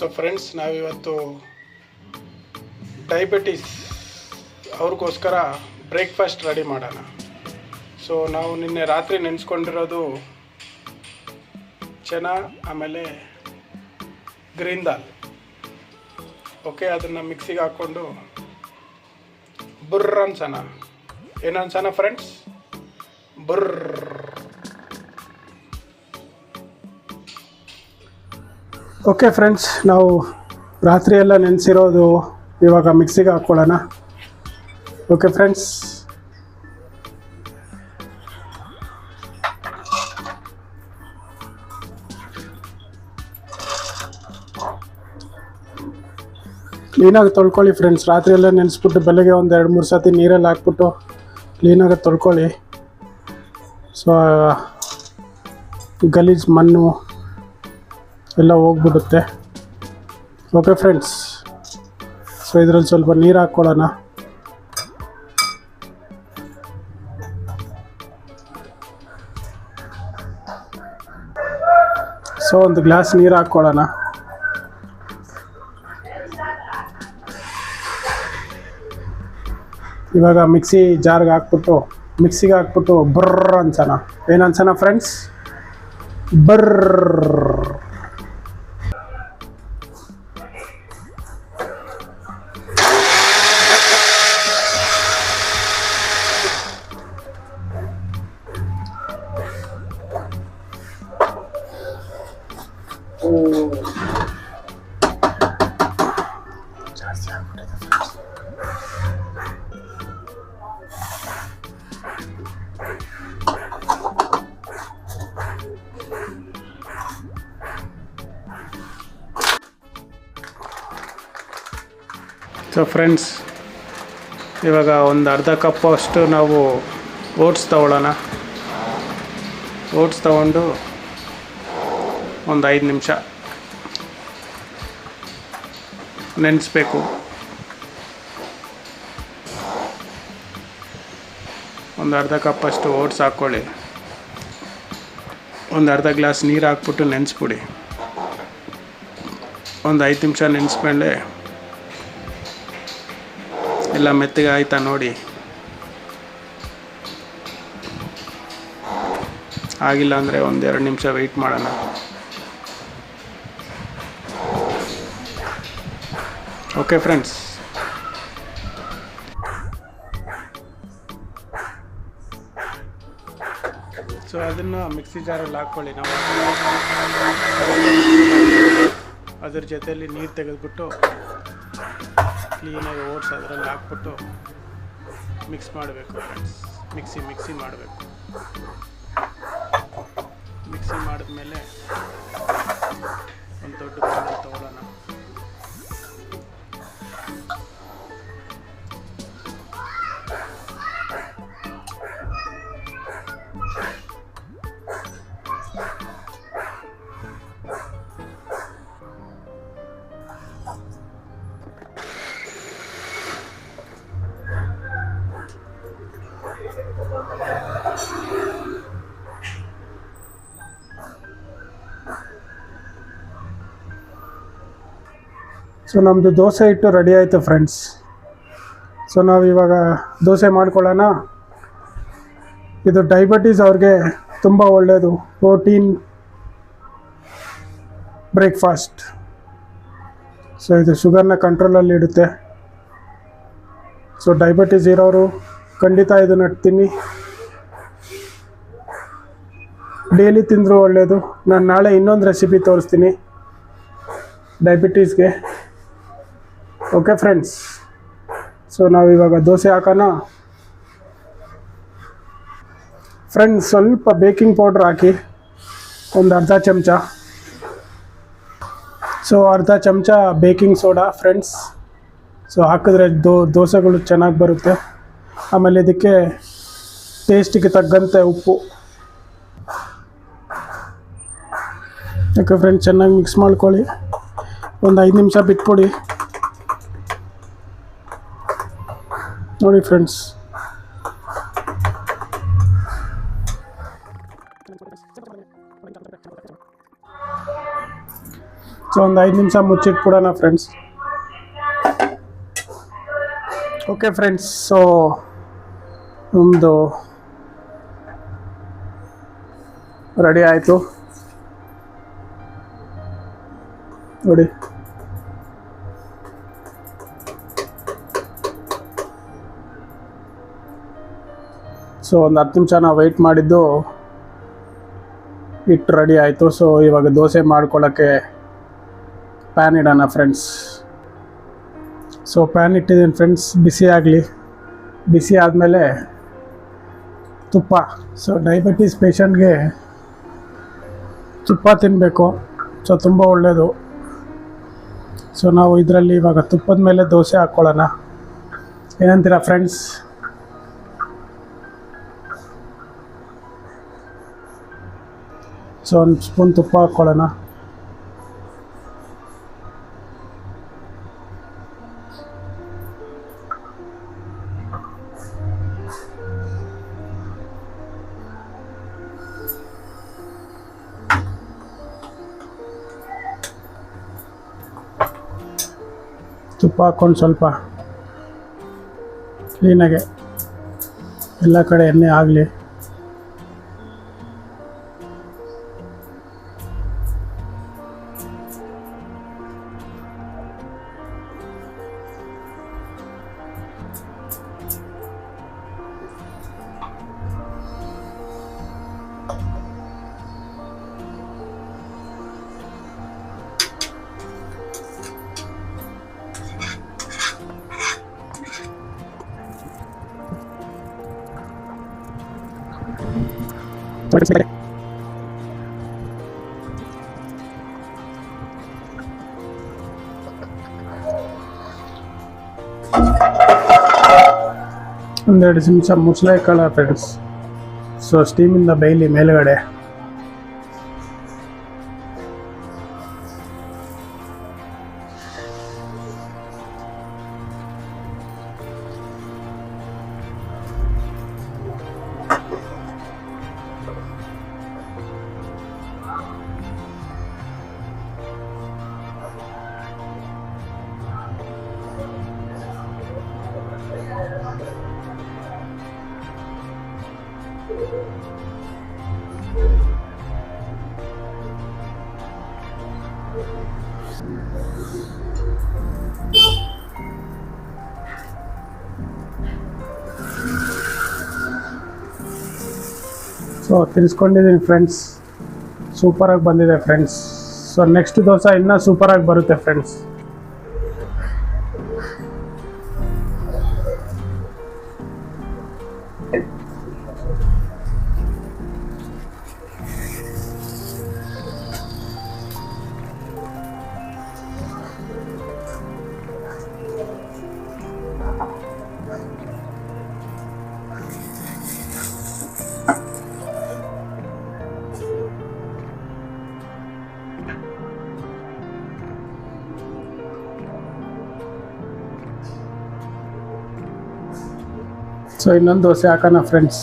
So friends ನಾವಿವತ್ತು diabetes ಅವ್ರಿಗೋಸ್ಕರ breakfast ready ಮಾಡೋಣ. ಸೊ ನಾವು ನಿನ್ನೆ ರಾತ್ರಿ ನೆನೆಸ್ಕೊಂಡಿರೋದು ಚೆನ್ನ ಆಮೇಲೆ ಗ್ರೀನ್ ದಾಲ್. ಓಕೆ ಅದನ್ನು ಮಿಕ್ಸಿಗೆ ಹಾಕ್ಕೊಂಡು ಬುರ್ರ್ ಅನ್ಸೋಣ ಏನು ಅನ್ಸೋಣ ಫ್ರೆಂಡ್ಸ್ ಬುರ್ರ್. ಓಕೆ ಫ್ರೆಂಡ್ಸ್ ನಾವು ರಾತ್ರಿಯೆಲ್ಲ ನೆನೆಸಿರೋದು ಇವಾಗ ಮಿಕ್ಸಿಗೆ ಹಾಕ್ಕೊಳ್ಳೋಣ ಓಕೆ ಫ್ರೆಂಡ್ಸ್ ಕ್ಲೀನಾಗಿ ತೊಳ್ಕೊಳ್ಳಿ ಫ್ರೆಂಡ್ಸ್ ರಾತ್ರಿ ಎಲ್ಲ ನೆನೆಸ್ಬಿಟ್ಟು ಬೆಳಗ್ಗೆ ಒಂದು ಎರಡು ಮೂರು ಸತಿ ನೀರಲ್ಲಿ ಹಾಕ್ಬಿಟ್ಟು ಕ್ಲೀನಾಗಿ ತೊಳ್ಕೊಳ್ಳಿ. ಸೊ ಗಲೀಜು ಮಣ್ಣು ಎಲ್ಲ ಹೋಗ್ಬಿಡುತ್ತೆ. ಓಕೆ ಫ್ರೆಂಡ್ಸ್ ಸೊ ಇದರಲ್ಲಿ ಸ್ವಲ್ಪ ನೀರು ಹಾಕ್ಕೊಳ್ಳೋಣ ಸೊ ಒಂದು ಗ್ಲಾಸ್ ನೀರು ಹಾಕ್ಕೊಳ್ಳೋಣ ಇವಾಗ ಮಿಕ್ಸಿ ಜಾರ್ಗೆ ಹಾಕ್ಬಿಟ್ಟು, ಮಿಕ್ಸಿಗೆ ಹಾಕ್ಬಿಟ್ಟು ಬರ್ರ್ ಅನ್ಸೋಣ. ಏನು ಅನ್ಸೋಣ ಫ್ರೆಂಡ್ಸ್ ಬರ್ರ್. ಸೊ ಫ್ರೆಂಡ್ಸ್ ಇವಾಗ ಒಂದು ಅರ್ಧ ಕಪ್ ಅಷ್ಟು ನಾವು ಓಟ್ಸ್ ತಗೊಳ್ಳೋಣ. ಓಟ್ಸ್ ತಗೊಂಡು ಒಂದು ಐದು ನಿಮಿಷ ನೆನೆಸ್ಬೇಕು. ಒಂದು ಅರ್ಧ ಕಪ್ಪಷ್ಟು ಓಟ್ಸ್ ಹಾಕ್ಕೊಳ್ಳಿ. ಒಂದು ಅರ್ಧ ಗ್ಲಾಸ್ ನೀರು ಹಾಕ್ಬಿಟ್ಟು ನೆನೆಸ್ಬಿಡಿ. ಒಂದು ಐದು ನಿಮಿಷ ನೆನೆಸ್ಕೊಂಡೆ ಎಲ್ಲ ಮೆತ್ತಗೆ ಆಯ್ತಾ ನೋಡಿ. ಆಗಿಲ್ಲ ಅಂದರೆ ಒಂದೆರಡು ನಿಮಿಷ ವೆಯ್ಟ್ ಮಾಡೋಣ. ಓಕೆ ಫ್ರೆಂಡ್ಸ್ ಅದನ್ನು ಮಿಕ್ಸಿ ಜಾರಲ್ಲಿ ಹಾಕ್ಕೊಳ್ಳಿ ನಾವು. ಅದ್ರ ಜೊತೆಯಲ್ಲಿ ನೀರು ತೆಗೆದುಬಿಟ್ಟು ಕ್ಲೀನಾಗಿ ಓಟ್ಸ್ ಅದರಲ್ಲಿ ಹಾಕ್ಬಿಟ್ಟು ಮಿಕ್ಸ್ ಮಾಡಬೇಕು ಫ್ರೆಂಡ್ಸ್ ಮಿಕ್ಸಿ ಮಿಕ್ಸಿ ಮಾಡಬೇಕು. ಮಿಕ್ಸಿ ಮಾಡಿದ್ಮೇಲೆ ಒಂದು ದೊಡ್ಡ ಸೊ ನಮ್ಮದು ದೋಸೆ ಇಟ್ಟು ರೆಡಿ ಆಯಿತು ಫ್ರೆಂಡ್ಸ್ ಸೊ ನಾವು ಇವಾಗ ದೋಸೆ ಮಾಡ್ಕೊಳ್ಳೋಣ. ಇದು ಡಯಬಿಟೀಸ್ ಅವ್ರಿಗೆ ತುಂಬ ಒಳ್ಳೆಯದು ಪ್ರೋಟೀನ್ ಬ್ರೇಕ್ಫಾಸ್ಟ್ ಸೊ ಇದು ಶುಗರ್ನ ಕಂಟ್ರೋಲಲ್ಲಿ ಇಡುತ್ತೆ. ಸೊ ಡಯಬಿಟೀಸ್ ಇರೋರು ಖಂಡಿತ ಇದು ತಿನ್ನಿ ಡೈಲಿ ತಿಂದರೂ ಒಳ್ಳೆಯದು ನಾನು ನಾಳೆ ಇನ್ನೊಂದು ರೆಸಿಪಿ ತೋರಿಸ್ತೀನಿ. ಡಯಾಬಿಟೀಸ್ಗೆ ಓಕೆ ಫ್ರೆಂಡ್ಸ್ ಸೊ ನಾವಿವಾಗ ದೋಸೆ ಹಾಕೋಣ. ಫ್ರೆಂಡ್ಸ್ ಸ್ವಲ್ಪ ಬೇಕಿಂಗ್ ಪೌಡ್ರ್ ಹಾಕಿ, ಒಂದು ಅರ್ಧ ಚಮಚ. ಸೊ ಅರ್ಧ ಚಮಚ ಬೇಕಿಂಗ್ ಸೋಡಾ ಫ್ರೆಂಡ್ಸ್ ಸೊ ಹಾಕಿದ್ರೆ ದೋಸೆಗಳು ಚೆನ್ನಾಗಿ ಬರುತ್ತೆ. ಆಮೇಲೆ ಇದಕ್ಕೆ ಟೇಸ್ಟಿಗೆ ತಗ್ಗಂತೆ ಉಪ್ಪು. ಓಕೆ ಫ್ರೆಂಡ್ಸ್ ಚೆನ್ನಾಗಿ ಮಿಕ್ಸ್ ಮಾಡ್ಕೊಳ್ಳಿ. ಒಂದು ಐದು ನಿಮಿಷ ಬಿಟ್ಬಿಡಿ. ನೋಡಿ ಫ್ರೆಂಡ್ಸ್ ಸೊ ಒಂದು ಐದು ನಿಮಿಷ ಮುಚ್ಚಿಟ್ಬಿಡೋಣ ಫ್ರೆಂಡ್ಸ್ ಓಕೆ ಫ್ರೆಂಡ್ಸ್ ಸೊ ನಮ್ಮದು ರೆಡಿ ಆಯಿತು ನೋಡಿ ಸೊ ಒಂದು ಹತ್ತು ನಿಮಿಷ ನಾವು ವೆಯ್ಟ್ ಮಾಡಿದ್ದು ಹಿಟ್ಟು ರೆಡಿ ಆಯಿತು. ಸೊ ಇವಾಗ ದೋಸೆ ಮಾಡ್ಕೊಳ್ಳೋಕ್ಕೆ ಪ್ಯಾನ್ ಇಡೋಣ ಫ್ರೆಂಡ್ಸ್ ಸೊ ಪ್ಯಾನ್ ಇಟ್ಟಿದ್ದೀನಿ ಫ್ರೆಂಡ್ಸ್ ಬಿಸಿ ಆಗಲಿ. ಬಿಸಿ ಆದಮೇಲೆ ತುಪ್ಪ. ಸೊ ಡಯಾಬಿಟೀಸ್ ಪೇಷಂಟ್ಗೆ ತುಪ್ಪ ತಿನ್ನಬೇಕು ಸೊ ತುಂಬ ಒಳ್ಳೆಯದು ಸೊ ನಾವು ಇದರಲ್ಲಿ ಇವಾಗ ತುಪ್ಪದ ಮೇಲೆ ದೋಸೆ ಹಾಕ್ಕೊಳ್ಳೋಣ ಏನಂತೀರಾ ಫ್ರೆಂಡ್ಸ್ ಸೊ ಒಂದು ಸ್ಪೂನ್ ತುಪ್ಪ ಹಾಕ್ಕೊಳ್ಳೋಣ. ತುಪ್ಪ ಹಾಕ್ಕೊಂಡು ಸ್ವಲ್ಪ ಕ್ಲೀನಾಗೆ ಎಲ್ಲ ಕಡೆ ಎಣ್ಣೆ ಆಗಲಿ. ಒಂದೆರಡು ನಿಮಿಷ ಮುಚ್ಚಲಾಯ್ಕಲ್ಲ ಫ್ರೆಂಡ್ಸ್ ಸೊ ಸ್ಟೀಮಿಂದ ಬೇಯಲಿ ಮೇಲ್ಗಡೆ. ಸೊ ತಿನ್ಸ್ಕೊಂಡಿದ್ದೀನಿ ಫ್ರೆಂಡ್ಸ್ ಸೂಪರಾಗಿ ಬಂದಿದೆ ಫ್ರೆಂಡ್ಸ್ ಸೊ ನೆಕ್ಸ್ಟ್ ದೋಸೆ ಇನ್ನೂ ಸೂಪರಾಗಿ ಬರುತ್ತೆ ಫ್ರೆಂಡ್ಸ್ ಸೊ ಇನ್ನೊಂದು ದೋಸೆ ಹಾಕೋಣ ಫ್ರೆಂಡ್ಸ್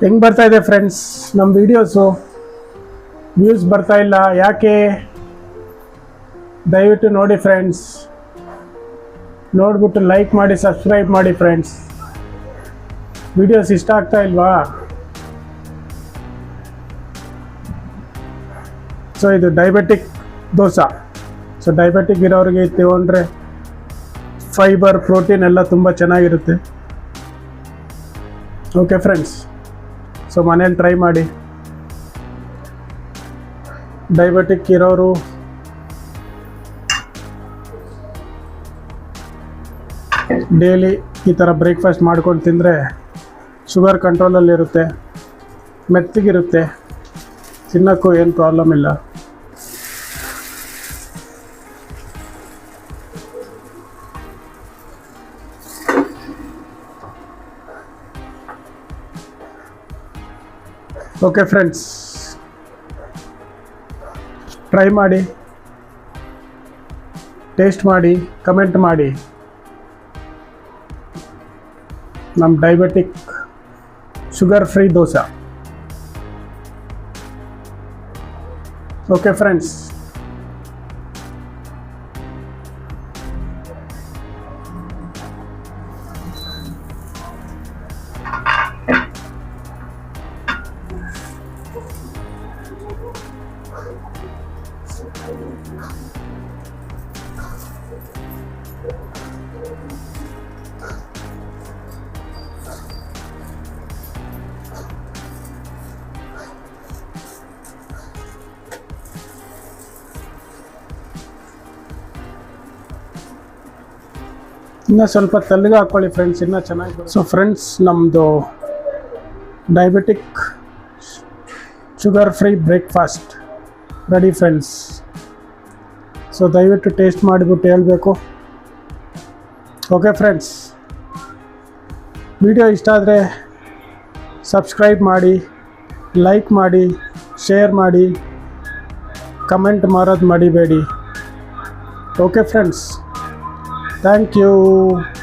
ಹೆಂಗೆ ಬರ್ತಾ ಇದೆ ಫ್ರೆಂಡ್ಸ್ ನಮ್ಮ ವೀಡಿಯೋಸು ವ್ಯೂಸ್ ಬರ್ತಾ ಇಲ್ಲ. ಯಾಕೆ? ದಯವಿಟ್ಟು ನೋಡಿ ಫ್ರೆಂಡ್ಸ್ ನೋಡ್ಬಿಟ್ಟು ಲೈಕ್ ಮಾಡಿ ಸಬ್ಸ್ಕ್ರೈಬ್ ಮಾಡಿ ಫ್ರೆಂಡ್ಸ್ ವಿಡಿಯೋಸ್ ಇಷ್ಟ ಆಗ್ತಾ ಇಲ್ವಾ? ಸೊ ಇದು ಡಯಾಬೆಟಿಕ್ ದೋಸೆ. ಸೊ ಡಯಾಬೆಟಿಕ್ ಇರೋರಿಗೆ ತಗೊಂಡ್ರೆ ಫೈಬರ್ ಪ್ರೋಟೀನ್ ಎಲ್ಲ ತುಂಬ ಚೆನ್ನಾಗಿರುತ್ತೆ. ಓಕೆ ಫ್ರೆಂಡ್ಸ್ ಸೊ ಮನೇಲಿ ಟ್ರೈ ಮಾಡಿ. ಡಯಾಬಿಟಿಕ್ ಇರೋರು ಡೈಲಿ ಈ ಥರ ಬ್ರೇಕ್ಫಾಸ್ಟ್ ಮಾಡ್ಕೊಂಡು ತಿಂದರೆ ಶುಗರ್ ಕಂಟ್ರೋಲಲ್ಲಿರುತ್ತೆ ಮೆತ್ತಗಿರುತ್ತೆ, ತಿನ್ನೋಕ್ಕೂ ಏನು ಪ್ರಾಬ್ಲಮ್ ಇಲ್ಲ. ಓಕೆ ಫ್ರೆಂಡ್ಸ್ ಟ್ರೈ ಮಾಡಿ ಟೇಸ್ಟ್ ಮಾಡಿ ಕಮೆಂಟ್ ಮಾಡಿ ನಮ್ಮ diabetic sugar free dosa okay friends ಇನ್ನೂ ಸ್ವಲ್ಪ ತಲ್ಲಿಗೆ ಹಾಕ್ಕೊಳ್ಳಿ ಫ್ರೆಂಡ್ಸ್ ಇನ್ನೂ ಚೆನ್ನಾಗಿ ಸೊ ಫ್ರೆಂಡ್ಸ್ ನಮ್ಮದು diabetic sugar free breakfast ready friends so ದಯವಿಟ್ಟು ಟೇಸ್ಟ್ ಮಾಡಿಬಿಟ್ಟು ಹೇಳಬೇಕು. ಓಕೆ ಫ್ರೆಂಡ್ಸ್ ವಿಡಿಯೋ ಇಷ್ಟ ಆದರೆ ಸಬ್ಸ್ಕ್ರೈಬ್ ಮಾಡಿ ಲೈಕ್ ಮಾಡಿ ಶೇರ್ ಮಾಡಿ ಕಮೆಂಟ್ ಮಾಡೋದು ಮಡಿಬೇಡಿ. Okay friends Thank you.